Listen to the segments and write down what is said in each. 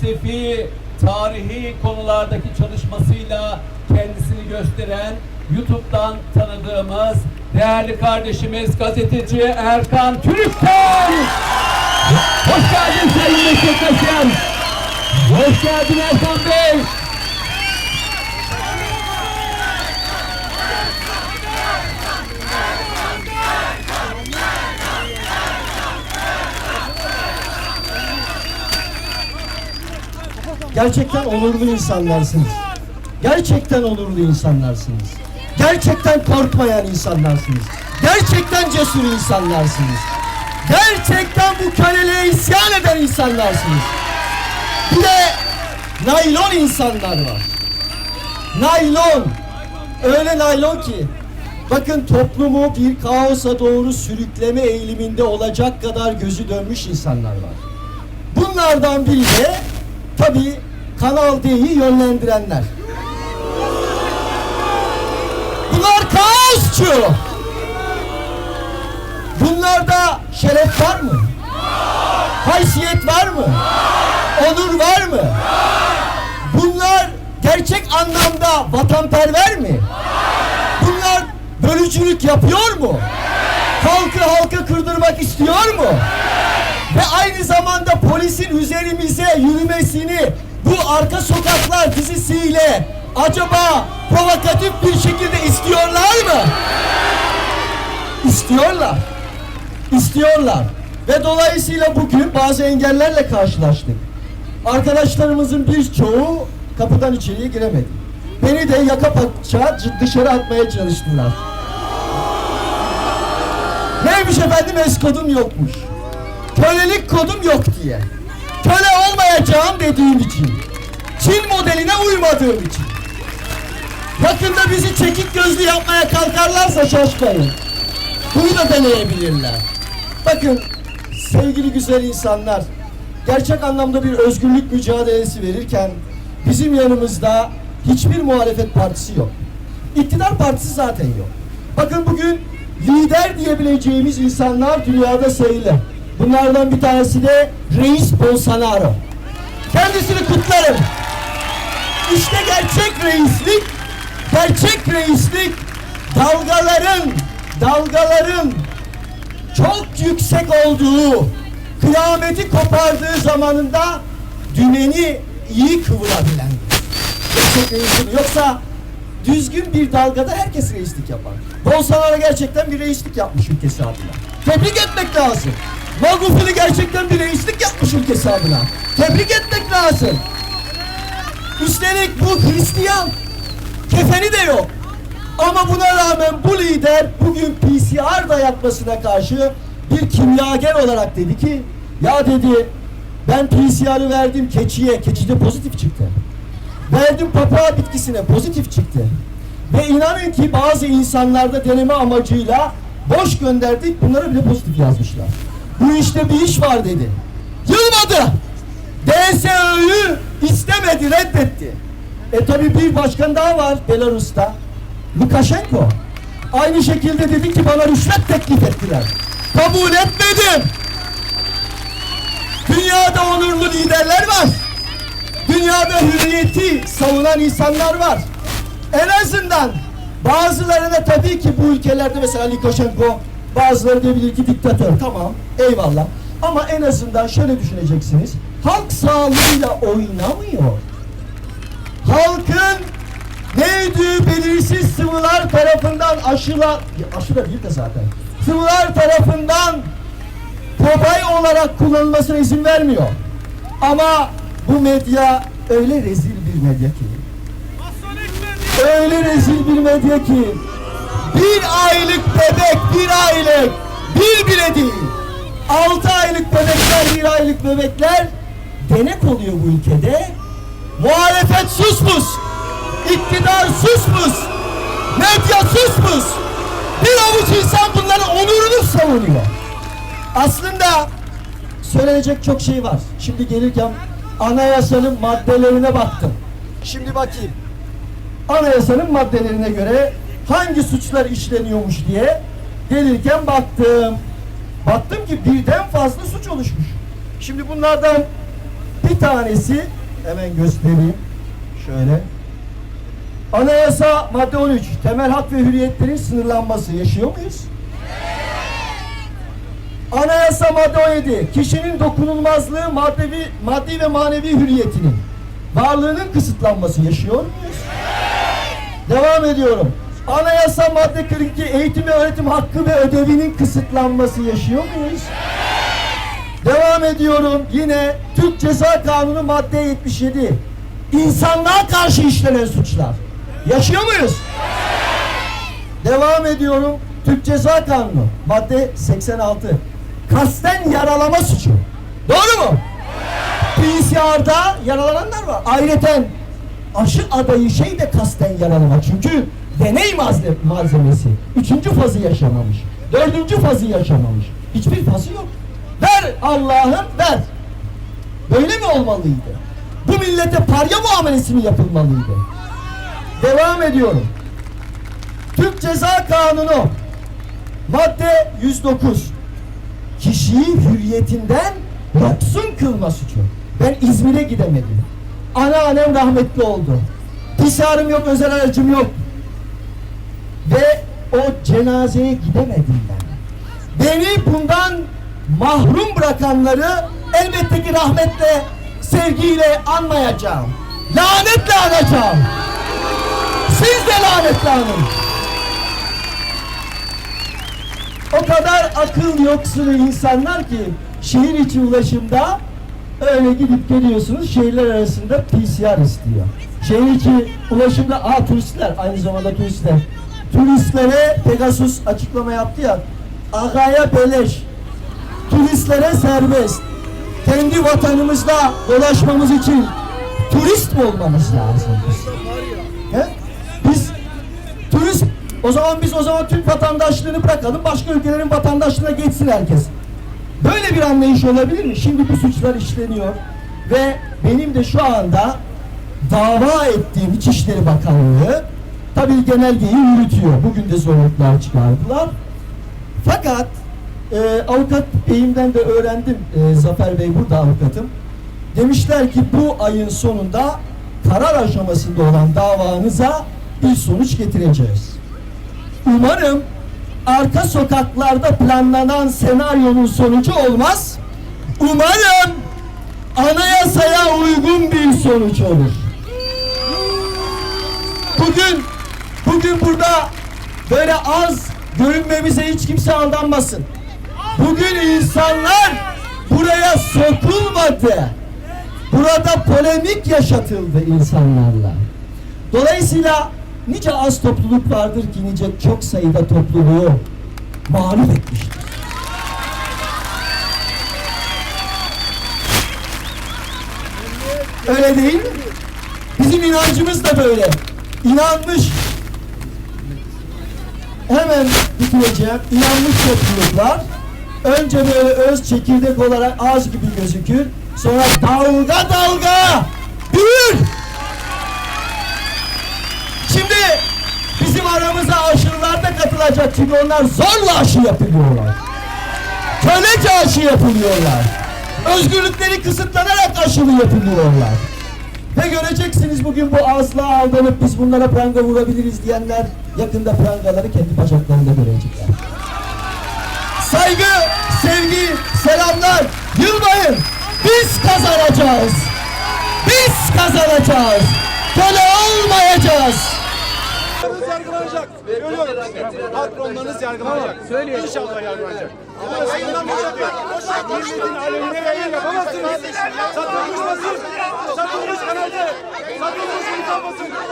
felsefi, tarihi konulardaki çalışmasıyla kendisini gösteren YouTube'dan tanıdığımız değerli kardeşimiz gazeteci Erkan Türükten. Hoş geldin Sayın Meslektaşım. Hoş geldin Erkan Bey. Gerçekten onurlu insanlarsınız. Gerçekten onurlu insanlarsınız. Gerçekten korkmayan insanlarsınız. Gerçekten cesur insanlarsınız. Gerçekten bu köleliğe isyan eden insanlarsınız. Bir de naylon insanlar var. Naylon. Öyle naylon ki bakın toplumu bir kaosa doğru sürükleme eğiliminde olacak kadar gözü dönmüş insanlar var. Bunlardan biri de tabii Kanal D'yi yönlendirenler. Bunlar kaosçu. Bunlarda şeref var mı? Haysiyet var mı? Onur var mı? Bunlar gerçek anlamda vatanperver mi? Bunlar bölücülük yapıyor mu? Halkı halka kırdırmak istiyor mu? Ve aynı zamanda polisin üzerimize yürümesini bu arka sokaklar dizisiyle acaba provokatif bir şekilde istiyorlar mı? İstiyorlar. İstiyorlar. Ve dolayısıyla bugün bazı engellerle karşılaştık. Arkadaşlarımızın birçoğu kapıdan içeriye giremedi. Beni de yaka paça dışarı atmaya çalıştılar. Neymiş efendim eskodum yokmuş. Kölelik kodum yok diye. Köle olmayacağım dediğim için. Çin modeline uymadığım için. Yakında bizi çekik gözlü yapmaya kalkarlarsa şaşmayın. Bunu da deneyebilirler. Bakın sevgili güzel insanlar gerçek anlamda bir özgürlük mücadelesi verirken bizim yanımızda hiçbir muhalefet partisi yok. İktidar partisi zaten yok. Bakın bugün lider diyebileceğimiz insanlar dünyada sayılı. Bunlardan bir tanesi de Reis Bolsonaro. Kendisini kutlarım. İşte gerçek reislik, gerçek reislik dalgaların, dalgaların çok yüksek olduğu, kıyameti kopardığı zamanında dümeni iyi kıvırabilen. Reislik. Yoksa düzgün bir dalgada herkes reislik yapar. Bolsonaro gerçekten bir reislik yapmış ülkesi adına. Tebrik etmek lazım. Magufuli gerçekten bir reislik yapmış ülkesi adına. Tebrik etmek lazım. Üstelik bu Hristiyan. Kefeni de yok. Ama buna rağmen bu lider bugün PCR dayatmasına karşı bir kimyager olarak dedi ki ya dedi ben PCR'ı verdim keçiye, keçide pozitif çıktı. Verdim papağan bitkisine pozitif çıktı. Ve inanın ki bazı insanlarda deneme amacıyla boş gönderdik bunlara bile pozitif yazmışlar. Bu işte bir iş var dedi. Yılmadı. DSÖ'yü istemedi, reddetti. E tabi bir başkan daha var Belarus'ta. Lukashenko. Aynı şekilde dedi ki bana rüşvet teklif ettiler. Kabul etmedim. Dünyada onurlu liderler var. Dünyada hürriyeti savunan insanlar var. En azından bazılarına tabii ki bu ülkelerde mesela Lukashenko bazıları diyebilir ki diktatör. Tamam eyvallah. Ama en azından şöyle düşüneceksiniz. Halk sağlığıyla oynamıyor. Halkın neydi belirsiz sıvılar tarafından aşıla aşı da değil de zaten. Sıvılar tarafından kobay olarak kullanılmasına izin vermiyor. Ama bu medya öyle rezil bir medya ki. Öyle rezil bir medya ki. Bir aylık bebek, bir aylık, bir bile değil. Altı aylık bebekler, bir aylık bebekler denek oluyor bu ülkede. Muhalefet susmuş. İktidar susmuş. Medya susmuş. Bir avuç insan bunların onurunu savunuyor. Aslında söylenecek çok şey var. Şimdi gelirken anayasanın maddelerine baktım. Şimdi bakayım. Anayasanın maddelerine göre hangi suçlar işleniyormuş diye gelirken baktım. Baktım ki birden fazla suç oluşmuş. Şimdi bunlardan bir tanesi hemen göstereyim. Şöyle. Anayasa madde 13 temel hak ve hürriyetlerin sınırlanması yaşıyor muyuz? Anayasa madde 17 kişinin dokunulmazlığı maddevi, maddi ve manevi hürriyetinin varlığının kısıtlanması yaşıyor muyuz? Devam ediyorum. Anayasa madde 42 eğitim ve öğretim hakkı ve ödevinin kısıtlanması yaşıyor muyuz? Devam ediyorum. Yine Türk Ceza Kanunu madde 77. İnsanlığa karşı işlenen suçlar. Yaşıyor muyuz? Devam ediyorum. Türk Ceza Kanunu madde 86. Kasten yaralama suçu. Doğru mu? PCR'da yaralananlar var. Ayrıca aşı adayı şey de kasten yaralama. Çünkü deney malze- malzemesi. Üçüncü fazı yaşamamış. Dördüncü fazı yaşamamış. Hiçbir fazı yok. Ver Allah'ım ver. Böyle mi olmalıydı? Bu millete parya muamelesi mi yapılmalıydı? Devam ediyorum. Türk Ceza Kanunu madde 109 kişiyi hürriyetinden yoksun kılma suçu. Ben İzmir'e gidemedim. Anneannem rahmetli oldu. Pisarım yok, özel aracım yok. Ve o cenazeye gidemedim ben. Beni bundan mahrum bırakanları elbette ki rahmetle, sevgiyle anmayacağım. Lanetle anacağım. Siz de lanetle anın. O kadar akıl yoksunu insanlar ki şehir içi ulaşımda öyle gidip geliyorsunuz şehirler arasında PCR istiyor. Şehir içi ulaşımda aa turistler aynı zamanda turistler. Turistlere Pegasus açıklama yaptı ya. Agaya beleş. Turistlere serbest. Kendi vatanımızda dolaşmamız için turist mi olmamız lazım? He? O zaman biz o zaman Türk vatandaşlığını bırakalım başka ülkelerin vatandaşlığına geçsin herkes. Böyle bir anlayış olabilir mi? Şimdi bu suçlar işleniyor ve benim de şu anda dava ettiğim İçişleri Bakanlığı tabii genelgeyi yürütüyor. Bugün de zorluklar çıkardılar. Fakat e, avukat beyimden de öğrendim. E, Zafer Bey burada avukatım. Demişler ki bu ayın sonunda karar aşamasında olan davanıza bir sonuç getireceğiz. Umarım arka sokaklarda planlanan senaryonun sonucu olmaz. Umarım anayasaya uygun bir sonuç olur. Bugün bugün burada böyle az görünmemize hiç kimse aldanmasın. Bugün insanlar buraya sokulmadı. Burada polemik yaşatıldı insanlarla. Dolayısıyla nice az topluluk vardır ki nice çok sayıda topluluğu mağlup etmiştir. Öyle değil mi? Bizim inancımız da böyle. İnanmış hemen bitireceğim. İnanmış topluluklar önce böyle öz çekirdek olarak ağaç gibi gözükür. Sonra dalga dalga büyür. Şimdi bizim aramıza katılacak çünkü onlar zorla aşı yapılıyorlar. Kölece aşı yapılıyorlar. Özgürlükleri kısıtlanarak aşılı yapılıyorlar. Ve göreceksiniz bugün bu azlığa aldanıp biz bunlara pranga vurabiliriz diyenler yakında prangaları kendi bacaklarında görecekler. Saygı, sevgi, selamlar. Yılmayın. Biz kazanacağız. Biz kazanacağız. Köle olmayacağız. Patronlarınız yargılanacak. Görüyorum. Patronlarınız yargılanacak. İnşallah yargılanacak. Ama sayından bir şey değil. Milletin aleyhine yayın yapamazsınız. Satılmış basın. Satılmış kanalcı. Satılmış insan basın.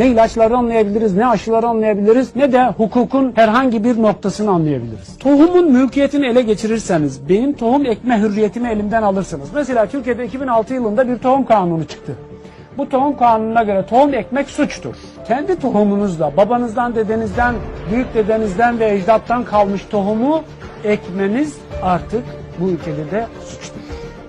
Ne ilaçları anlayabiliriz, ne aşıları anlayabiliriz, ne de hukukun herhangi bir noktasını anlayabiliriz. Tohumun mülkiyetini ele geçirirseniz, benim tohum ekme hürriyetimi elimden alırsınız. Mesela Türkiye'de 2006 yılında bir tohum kanunu çıktı. Bu tohum kanununa göre tohum ekmek suçtur. Kendi tohumunuzla, babanızdan, dedenizden, büyük dedenizden ve ecdattan kalmış tohumu ekmeniz artık bu ülkede de suçtur.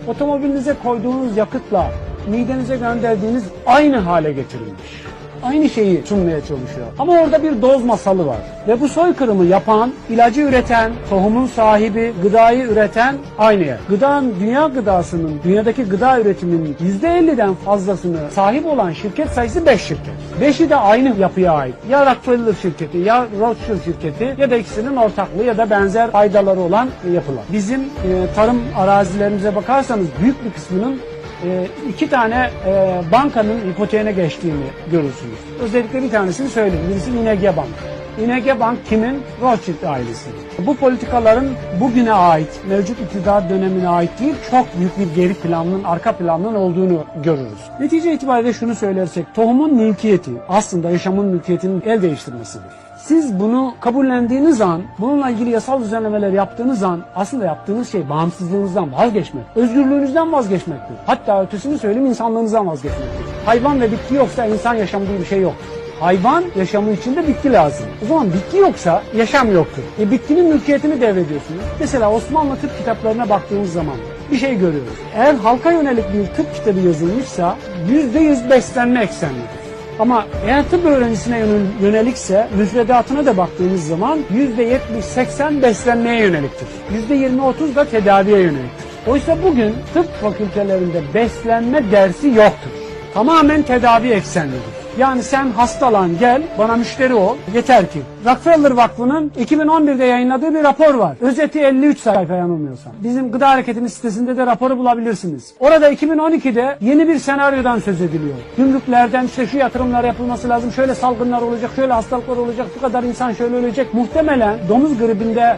Otomobilinize koyduğunuz yakıtla midenize gönderdiğiniz aynı hale getirilmiş. Aynı şeyi sunmaya çalışıyor. Ama orada bir doz masalı var. Ve bu soykırımı yapan, ilacı üreten, tohumun sahibi, gıdayı üreten aynı yer. Gıda, dünya gıdasının, dünyadaki gıda üretiminin %50'den fazlasını sahip olan şirket sayısı 5 şirket. 5'i de aynı yapıya ait. Ya Rockefeller şirketi, ya Rothschild şirketi ya da ikisinin ortaklığı ya da benzer faydaları olan yapılar. Bizim e, tarım arazilerimize bakarsanız büyük bir kısmının e, iki tane e, bankanın ipoteğine geçtiğini görürsünüz. Özellikle bir tanesini söyleyeyim. Birisi İNG Bank. İNG Bank kimin? Rothschild ailesi. Bu politikaların bugüne ait, mevcut iktidar dönemine ait değil, çok büyük bir geri planının, arka planının olduğunu görürüz. Netice itibariyle şunu söylersek, tohumun mülkiyeti aslında yaşamın mülkiyetinin el değiştirmesidir. Siz bunu kabullendiğiniz an, bununla ilgili yasal düzenlemeler yaptığınız an aslında yaptığınız şey bağımsızlığınızdan vazgeçmek, özgürlüğünüzden vazgeçmektir. Hatta ötesini söyleyeyim insanlığınızdan vazgeçmektir. Hayvan ve bitki yoksa insan yaşamı diye bir şey yok. Hayvan yaşamı için de bitki lazım. O zaman bitki yoksa yaşam yoktur. E bitkinin mülkiyetini devrediyorsunuz. Mesela Osmanlı tıp kitaplarına baktığımız zaman bir şey görüyoruz. Eğer halka yönelik bir tıp kitabı yazılmışsa %100 beslenme eksenlidir. Ama eğer tıp öğrencisine yönel- yönelikse müfredatına da baktığımız zaman %70-80 beslenmeye yöneliktir. %20-30 da tedaviye yöneliktir. Oysa bugün tıp fakültelerinde beslenme dersi yoktur. Tamamen tedavi eksenlidir. Yani sen hastalan gel bana müşteri ol yeter ki. Rockefeller Vakfı'nın 2011'de yayınladığı bir rapor var. Özeti 53 sayfa yanılmıyorsam. Bizim Gıda Hareketi'nin sitesinde de raporu bulabilirsiniz. Orada 2012'de yeni bir senaryodan söz ediliyor. Gümrüklerden işte şu yatırımlar yapılması lazım. Şöyle salgınlar olacak, şöyle hastalıklar olacak, bu kadar insan şöyle ölecek. Muhtemelen domuz gribinde